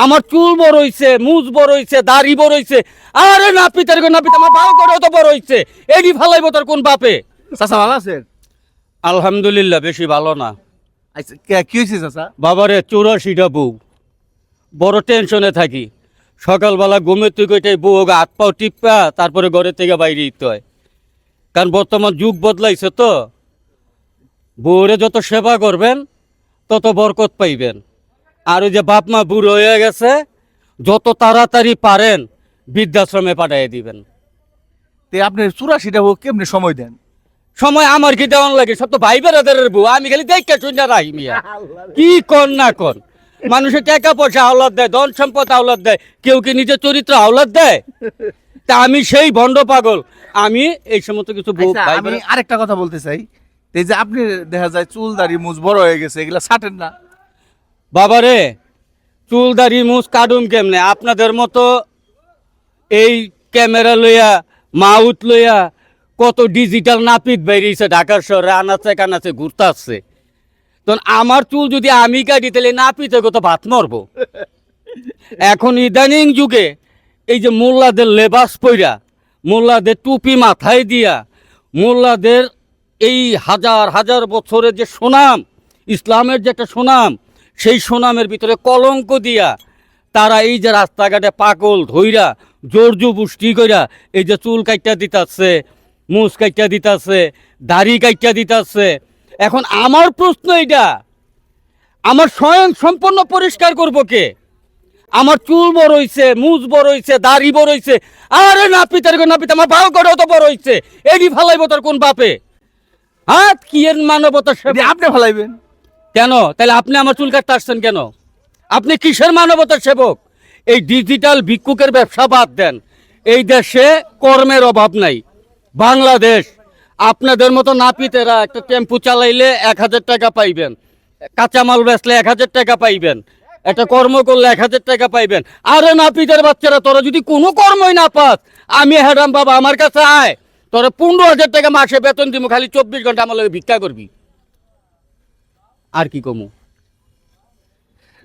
আমার চুল বড় হইছে মুজ বড় হইছে দাড়ি বড় হইছে। আরে নাপিত আর নাপিত আমার বাউ করে তো বড় হইছে। এডি ফালাইবো তার কোন বাপে? চাচা ভালো আছেন আলহামদুলিল্লাহ বেশি ভালো না। আচ্ছা কে- কি হয়েছে চাচা? বাবারে চৌরাশিটা বউ। বড় টেনশনে থাকি। সকালবেলা ঘুমের তুই কইটাই বউ হাত পাও টিপা তারপরে ঘরের থেকে বাইরে দিতে হয়। কারণ বর্তমান যুগ বদলাইছে তো। বউরে যত সেবা করবেন তত বরকত পাইবেন। আর ওই যে বাপ মা বুড়ো হয়ে গেছে যত তাড়াতাড়ি পারেন বৃদ্ধাশ্রমে পাঠিয়ে দিবেন। তে আপনি চুরাশিটা হোক কেমনি সময় দেন? সময় আমার কি দেওয়ান লাগে? সব তো ভাই বেড়াদারের বউ আমি খালি দেখে শুনে রাহি মিয়া। কি কর না কর? মানুষের টাকা পয়সা আওলাদ দেয় ধন সম্পদ আওলাদ দেয় কেউ কি নিজের চরিত্র আওলাদ দেয়? তা আমি সেই ভণ্ড পাগল। আমি এই সমস্ত কিছু বউ আচ্ছা, আমি আরেকটা কথা বলতে চাই। এই যে আপনি দেখা যায় চুল দাড়ি মুজ বড় হয়ে গেছে এগুলা ছাটেন না। বাবারে চুল দাড়ি মুছ কাডুম কেমনে? আপনাদের মতো এই ক্যামেরা লইয়া, মাউথ লইয়া কত ডিজিটাল নাপিত বেরিয়েছে ঢাকার শহরে, আনাচে কানাচে ঘুরতে আসছে তখন আমার চুল যদি আমি কাটি, তাহলে নাপিতে কত ভাত মরবো? এখন ইদানিং যুগে এই যে মোল্লাদের লেবাস পইরা, মোল্লাদের টুপি মাথায় দিয়া, মোল্লাদের এই হাজার হাজার বছরের যে সুনাম, ইসলামের যে একটা সুনাম সেই সুনামের ভিতরে কলঙ্ক দিয়া তারা এই যে রাস্তাঘাটে পাগল ধইরা, জোর জুবুষ্টি কইরা এই যে চুল কাইটা দিতাছে, মুছ কাইটা দিতাছে, দাড়ি কাইটা দিতাছে। এখন আমার প্রশ্ন এটা আমার স্বয়ং সম্পূর্ণ পরিষ্কার করব কে? আমার চুল বড় হইছে মুজ বড় হইছে, দাড়ি বড় হইছে। আরে নাপিত, আর নাপিত, আমার বাউ করে তো বড় হইছে। এডি ফালাইবো তার কোন বাপে? হাত, কি এর এটি আপনি ফেলাইবেন। কেন? তাহলে আপনি আমার চুল কাটতে আসছেন কেন? আপনি কিসের মানবতার সেবক? এই ডিজিটাল ভিক্ষুকের ব্যবসা বাদ দেন। এই দেশে কর্মের অভাব নাই। বাংলাদেশ, আপনাদের মতো নাপিতেরা একটা টেম্পু চালাইলে এক হাজার টাকা পাইবেন। কাঁচামাল বেচলে এক হাজার টাকা পাইবেন। একটা কর্ম করলে এক হাজার টাকা পাইবেন। আরে নাপিতের বাচ্চারা, তোরা যদি কোনো কর্মই না পাস, আমি হ্যাডাম বাবা, আমার কাছে আয়। তোরা পনেরো হাজার টাকা মাসে বেতন দিব খালি চব্বিশ ঘণ্টা আমার ভিক্ষা করবি। আর কি কমু?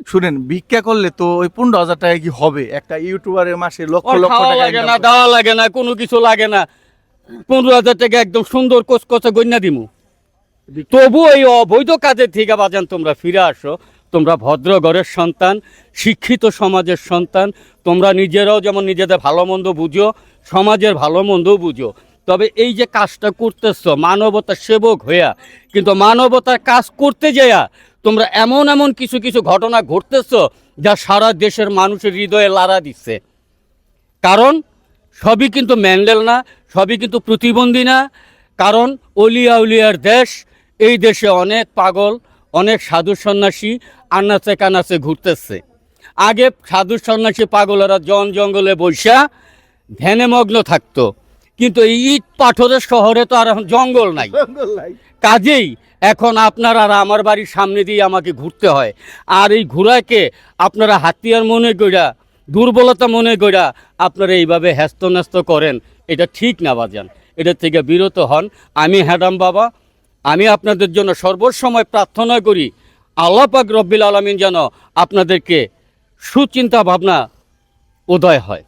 শুনেন ভিক্ষা করলে তো ওই পনেরো হাজার টাকা কি হবে? একটা ইউটিউবারের মাসে লক্ষ লক্ষ টাকা লাগে না। দেওয়া লাগে না কোনো কিছু লাগে না। পনেরো হাজার টাকা একদম সুন্দর কোচকচে গন্যা দিমু। তবু এই অবৈধ কাজের থেকে বাজান তোমরা ফিরে আসো। তোমরা ভদ্র ঘরের সন্তান শিক্ষিত সমাজের সন্তান। তোমরা নিজেরাও যেমন নিজেদের ভালো মন্দ বুঝো সমাজের ভালো মন্দও বুঝো। তবে এই যে কাজটা করতেছ মানবতার সেবক হইয়া, কিন্তু মানবতার কাজ করতে যাইয়া তোমরা এমন এমন কিছু কিছু ঘটনা ঘটতেছ যা সারা দেশের মানুষের হৃদয়ে লাড়া দিচ্ছে। কারণ সবই কিন্তু ম্যান্ডেল না, সবই কিন্তু প্রতিবন্ধী না। কারণ অলিয়া উলিয়ার দেশ, এই দেশে অনেক পাগল, অনেক সাধু সন্ন্যাসী আনাচে কানাচে ঘুরতেছে। আগে সাধু সন্ন্যাসী পাগলেরা জন জঙ্গলে বৈশা ধ্যানে মগ্ন থাকতো। কিন্তু এই ইট পাথরের শহরে তো আর এখন জঙ্গল নাই। কাজেই এখন আপনার আর আমার বাড়ির সামনে দিয়ে আমাকে ঘুরতে হয়। আর এই ঘোরাকে আপনারা হাতিয়ার মনে কইরা দুর্বলতা মনে কইরা আপনারা এইভাবে হ্যাস্ত ন্যস্ত করেন এটা ঠিক না বাজান। এটা থেকে বিরত হন। আমি হ্যাডাম বাবা আমি আপনাদের জন্য সর্বসময় প্রার্থনা করি আল্লাহ পাক রব্বিল আলমিন যেন আপনাদেরকে সুচিন্তা ভাবনা উদয় হয়।